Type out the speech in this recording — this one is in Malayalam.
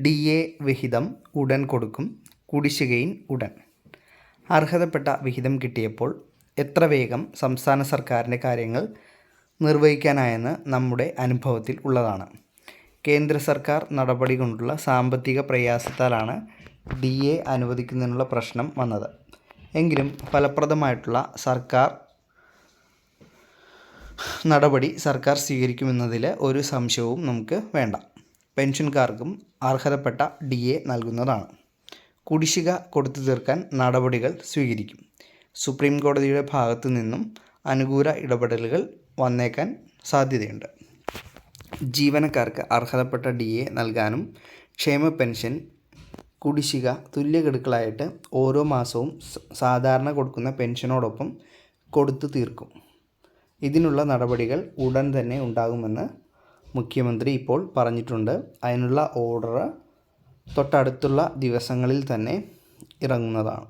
ഡി എ വിഹിതം ഉടൻ കൊടുക്കും കുടിശ്ശികയും ഉടൻ. അർഹതപ്പെട്ട വിഹിതം കിട്ടിയപ്പോൾ എത്ര വേഗം സംസ്ഥാന സർക്കാരിന്റെ കാര്യങ്ങൾ നിർവഹിക്കാനായെന്ന് നമ്മുടെ അനുഭവത്തിൽ ഉള്ളതാണ്. കേന്ദ്ര സർക്കാർ നടപടി കൊണ്ടുള്ള സാമ്പത്തിക പ്രയാസത്താലാണ് ഡി എ അനുവദിക്കുന്നതിനുള്ള പ്രശ്നം വന്നത്. എങ്കിലും ഫലപ്രദമായിട്ടുള്ള സർക്കാർ നടപടി സർക്കാർ സ്വീകരിക്കുമെന്നതിൽ ഒരു സംശയവും നമുക്ക് വേണ്ട. പെൻഷൻകാർക്കും അർഹതപ്പെട്ട ഡി എ നൽകുന്നതാണ്. കുടിശ്ശിക കൊടുത്തു തീർക്കാൻ നടപടികൾ സ്വീകരിക്കും. സുപ്രീം കോടതിയുടെ ഭാഗത്തു നിന്നും അനുകൂല ഇടപെടലുകൾ വന്നേക്കാൻ സാധ്യതയുണ്ട്. ജീവനക്കാർക്ക് അർഹതപ്പെട്ട ഡി എ നൽകാനും ക്ഷേമ പെൻഷൻ കുടിശ്ശിക തുല്യ ഗഡുക്കളായിട്ട് ഓരോ മാസവും സാധാരണ കൊടുക്കുന്ന പെൻഷനോടൊപ്പം കൊടുത്തു തീർക്കും. ഇതിനുള്ള നടപടികൾ ഉടൻ തന്നെ ഉണ്ടാകുമെന്ന് മുഖ്യമന്ത്രി ഇപ്പോൾ പറഞ്ഞിട്ടുണ്ട്. അതിനുള്ള ഓർഡർ തൊട്ടടുത്തുള്ള ദിവസങ്ങളിൽ തന്നെ ഇറങ്ങുന്നതാണ്.